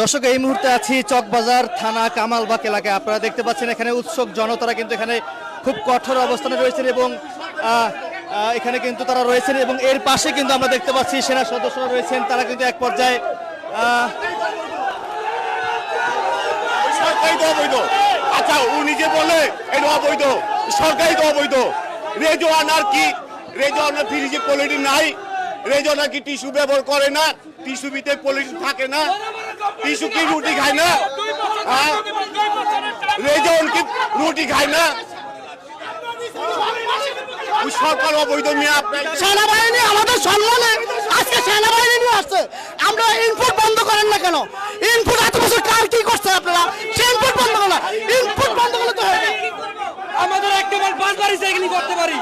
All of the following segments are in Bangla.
দর্শক, এই মুহূর্তে আছি চকবাজার থানা কামালবাগ এলাকায়। আপনারা দেখতে পাচ্ছেন এখানে উৎসুক জনতারা কিন্তু এখানে খুব কঠোর অবস্থানে রয়েছেন এবং এখানে কিন্তু তারা রয়েছেন এবং এর পাশে কিন্তু আমরা দেখতে পাচ্ছি সেনা সদস্যরা রয়েছেন। তারা কিন্তু এক পর্যায়ে সরকারি তো অবৈধ। আচ্ছা ও নিজে বলে, এটা অবৈধ। সরকারি তো অবৈধ। রেজো আনার কি? আনার ফ্রিজে পলিটি নাই। রেজো নাকি টিস্যু ব্যবহার করে না? টিস্যু ভিতরে পলিটি থাকে না? টিস্যু কি রুটি খায় না? হ্যাঁ কি রুটি খায় না? ওই সরকার অবৈধ মেয়ে সেনাবাহিনী আমাদের সম্মানে আজকে সেনাবাহিনী নিয়ে আসছে। আমরা ইনপুট বন্ধ করেন না কেন? ইনপুট এত বছর কার কি করছে আপনারা? সে ইনপুট বন্ধ করো না। ইনপুট বন্ধ করলে তো হবে আমাদের একটা পাঁচবারই সাইকেলিং করতে পারি।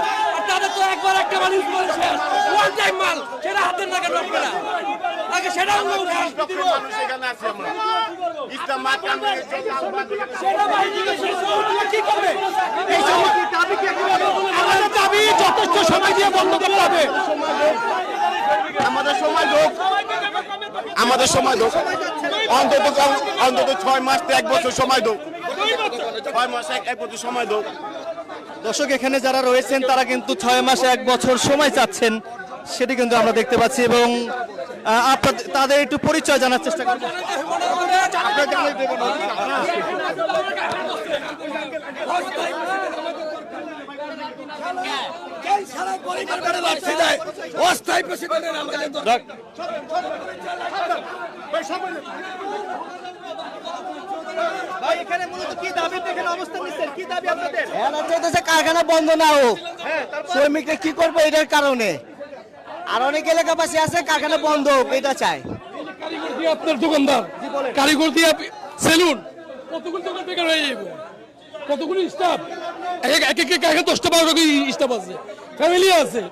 একবার একটা শেষ ওয়ান টাইম মাল সেটা হাতের নাকে ঢোকবে না। আগে সেটা অন্য। মানুষ আমাদের দাবি যথেষ্ট সময় দিয়ে বন্ধ করতে হবে। আমাদের সময় আমাদের সময় অন্তত অন্তত ছয় মাস থেকে এক বছর সময় দোক ছয় মাস এক বছর সময় দোক দর্শক এখানে যারা রয়েছেন তারা কিন্তু ছয় মাসে এক বছর সময় চাচ্ছেন। সেটি কিন্তু আমরা দেখতে পাচ্ছি এবং আপনাদের তাদের একটু পরিচয় জানার চেষ্টা করব। অস্থায়ী প্রেসিডেন্টের আমাদের ভাই এখানে মূলত কি দাবিতে এখানে অবস্থান নিচ্ছেন। কি দাবি আপনাদের? কারখানা বন্ধ না হোক। শ্রমিকরা কি করবে এটার কারণে? আর অনেক এলাকাবাসী আছে কারখানা বন্ধ হোক এটা চায়। কারিগর দিয়ে আপনার দোকানদার। কারিগর দিয়ে সেলুন। কতগুলো দোকান বেকার হয়ে যাবে? কতগুলো স্টাফ? এক এক এক দশটা বারোটা স্টাফ আছে। ফ্যামিলি আছে।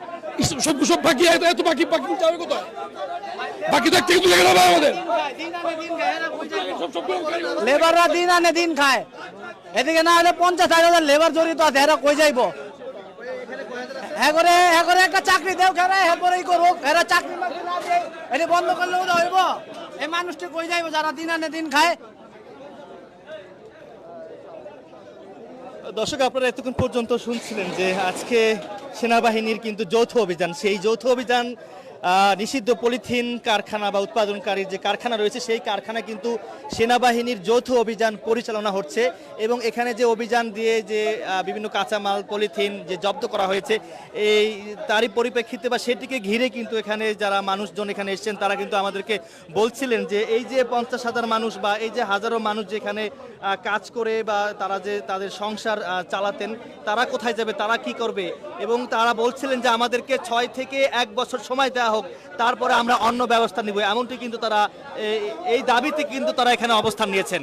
সব সব বাকি এত বাকি বাকি যাবে কোথায়? বাকি তো একটা কিন্তু লেগে যাবে আমাদের। লেবাররা দিন আনে দিন খায়। এদিকে না হলে পঞ্চাশ ষাট হাজার লেবার জড়িত আছে, এরা কই যাইব? হ্যাঁ করে হ্যাঁ একটা চাকরি দেও খেলে হ্যাঁ করেই করুক, এরা চাকরি এটি বন্ধ করলেও হইব? এই মানুষটি কই যাইব যারা দিন আনে দিন খায়? দর্শক আপনারা এতক্ষণ পর্যন্ত শুনছিলেন যে আজকে সেনাবাহিনীর কিন্তু যৌথ অভিযান সেই যৌথ অভিযান নিষিদ্ধ পলিথিন কারখানা বা উৎপাদনকারীর যে কারখানা রয়েছে, সেই কারখানা কিন্তু সেনাবাহিনীর যৌথ অভিযান পরিচালনা হচ্ছে এবং এখানে যে অভিযান দিয়ে যে বিভিন্ন কাঁচামাল, পলিথিন যে জব্দ করা হয়েছে, এই তারই পরিপ্রেক্ষিতে বা সেটিকে ঘিরে কিন্তু এখানে যারা মানুষজন এখানে এসেছেন, তারা কিন্তু আমাদেরকে বলছিলেন যে, এই যে পঞ্চাশ হাজার মানুষ বা এই যে হাজারো মানুষ যেখানে কাজ করে বা তারা যে তাদের সংসার চালাতেন, তারা কোথায় যাবে, তারা কি করবে? এবং তারা বলছিলেন যে, আমাদেরকে ছয় থেকে এক বছর সময় দেওয়া হোক, তারপরে আমরা অন্য ব্যবস্থা নিব। এমনটি কিন্তু তারা এই দাবিতে কিন্তু তারা এখানে অবস্থান নিয়েছেন।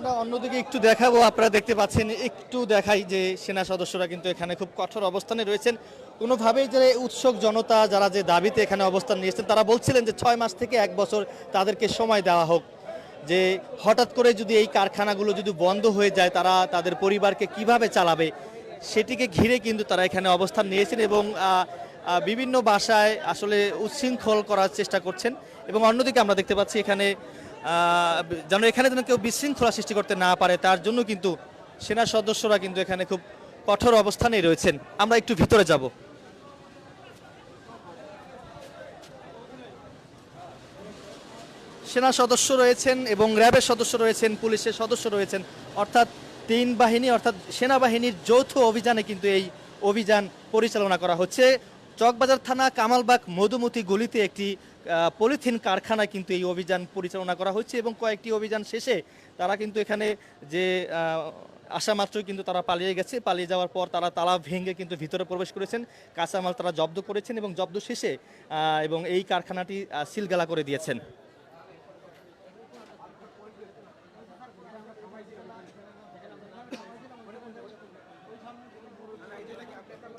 আমরা অন্যদিকে একটু দেখাবো। আপনারা দেখতে পাচ্ছেন, একটু দেখাই যে সেনা সদস্যরা কিন্তু এখানে খুব কঠোর অবস্থানে রয়েছেন। কোনোভাবেই যে উৎসুক জনতা যারা যে দাবিতে এখানে অবস্থান নিয়েছেন, তারা বলছিলেন যে ছয় মাস থেকে এক বছর তাদেরকে সময় দেওয়া হোক। যে হঠাৎ করে যদি এই কারখানাগুলো যদি বন্ধ হয়ে যায়, তারা তাদের পরিবারকে কীভাবে চালাবে, সেটিকে ঘিরে কিন্তু তারা এখানে অবস্থান নিয়েছেন এবং বিভিন্ন বাসায় আসলে উচ্ছৃঙ্খল করার চেষ্টা করছেন। এবং অন্যদিকে আমরা দেখতে পাচ্ছি এখানে যেন এখানে যেন কেউ বিশৃঙ্খলা সৃষ্টি করতে না পারে, তার জন্য কিন্তু সেনা সদস্যরা কিন্তু এখানে খুব কঠোর অবস্থানেই রয়েছেন। আমরা একটু ভিতরে যাব। সেনা সদস্য রয়েছেন এবং র্যাবের সদস্য রয়েছেন, পুলিশের সদস্য রয়েছেন। অর্থাৎ তিন বাহিনী, অর্থাৎ সেনাবাহিনীর যৌথ অভিযানে কিন্তু এই অভিযান পরিচালনা করা হচ্ছে। চকবাজার থানা কামালবাগ মধুমতি গলিতে একটি পলিথিন কারখানায় কিন্তু এই অভিযান পরিচালনা করা হচ্ছে এবং কয়েকটি অভিযান শেষে তারা কিন্তু এখানে যে আসা মাত্রই কিন্তু তারা পালিয়ে গেছে। পালিয়ে যাওয়ার পর তারা তালা ভেঙে কিন্তু ভিতরে প্রবেশ করেছেন, কাঁচামাল তারা জব্দ করেছেন এবং জব্দ শেষে এবং এই কারখানাটি সিলগালা করে দিয়েছেন।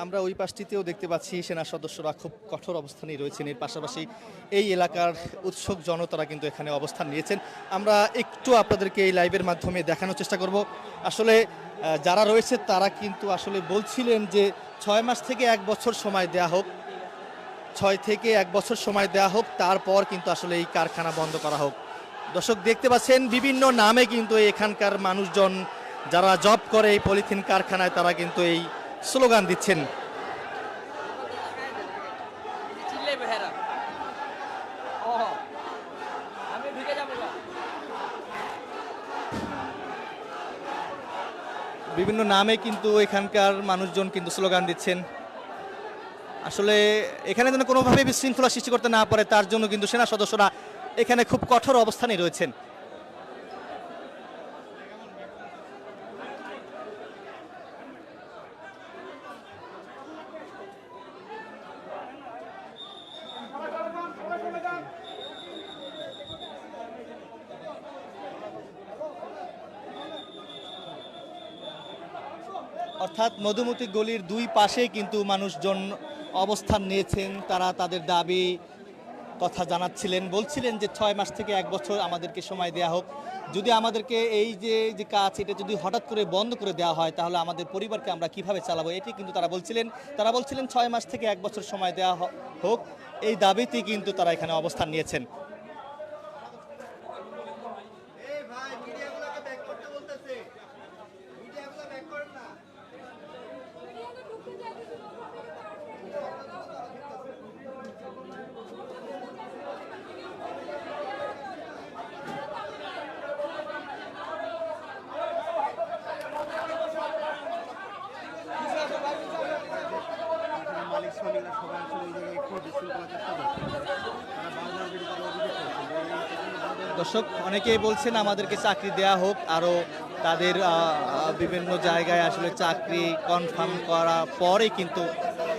আমরা ওই পাশটিতেও দেখতে পাচ্ছি সেনা সদস্যরা খুব কঠোর অবস্থানেই রয়েছেন। এর পাশাপাশি এই এলাকার উৎসুক জনতারা কিন্তু এখানে অবস্থান নিয়েছেন। আমরা একটু আপনাদেরকে এই লাইভের মাধ্যমে দেখানোর চেষ্টা করব। আসলে যারা রয়েছে তারা কিন্তু আসলে বলছিলেন যে ছয় মাস থেকে এক বছর সময় দেয়া হোক। ছয় থেকে এক বছর সময় দেওয়া হোক, তারপর কিন্তু আসলে এই কারখানা বন্ধ করা হোক। দর্শক, দেখতে পাচ্ছেন বিভিন্ন নামে কিন্তু এখানকার মানুষজন যারা জব করে এই পলিথিন কারখানায়, তারা কিন্তু এই স্লোগান দিচ্ছেন। বিভিন্ন নামে কিন্তু এখানকার মানুষজন কিন্তু স্লোগান দিচ্ছেন। আসলে এখানে যেন কোনোভাবে বিশৃঙ্খলা সৃষ্টি করতে না পারে তার জন্য কিন্তু সেনা সদস্যরা এখানে খুব কঠোর অবস্থানে রয়েছেন। অর্থাৎ মধুমতি গলির দুই পাশে কিন্তু মানুষজন অবস্থান নিয়েছেন। তারা তাদের দাবি, কথা জানাচ্ছিলেন, বলছিলেন যে ছয় মাস থেকে এক বছর আমাদেরকে সময় দেওয়া হোক। যদি আমাদেরকে এই যে যে কাজ, এটা যদি হঠাৎ করে বন্ধ করে দেওয়া হয়, তাহলে আমাদের পরিবারকে আমরা কীভাবে চালাবো? এটি কিন্তু তারা বলছিলেন। তারা বলছিলেন ছয় মাস থেকে এক বছর সময় দেওয়া হোক। এই দাবিতেই কিন্তু তারা এখানে অবস্থান নিয়েছেন মালিক শ্রমিকরা সবাই আসলে এই জায়গায় একটু বিশৃঙ্খলা চেষ্টা করছে তারা বারবার বিরুদ্ধে অভিযোগ করছে যে এই প্রচণ্ড দর্শক, অনেকেই বলছেন আমাদেরকে চাকরি দেয়া হোক, আরও তাদের বিভিন্ন জায়গায় আসলে চাকরি কনফার্ম করা পরে কিন্তু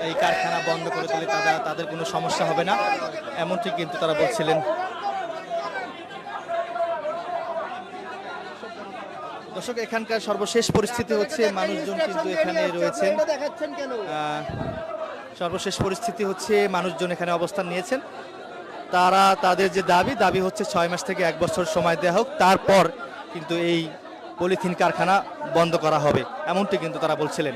এই কারখানা বন্ধ করে দিলে তারা, তাদের কোনো সমস্যা হবে না। এমনটি কিন্তু তারা বলছিলেন। দর্শক, এখানকার সর্বশেষ পরিস্থিতি হচ্ছে মানুষজন কিন্তু এখানে রয়েছেন। সর্বশেষ পরিস্থিতি হচ্ছে মানুষজন এখানে অবস্থান নিয়েছেন। তারা তাদের যে দাবি দাবি হচ্ছে ছয় মাস থেকে এক বছর সময় দেওয়া হোক, তারপর কিন্তু এই পলিথিন কারখানা বন্ধ করা হবে। এমনটি কিন্তু তারা বলছিলেন।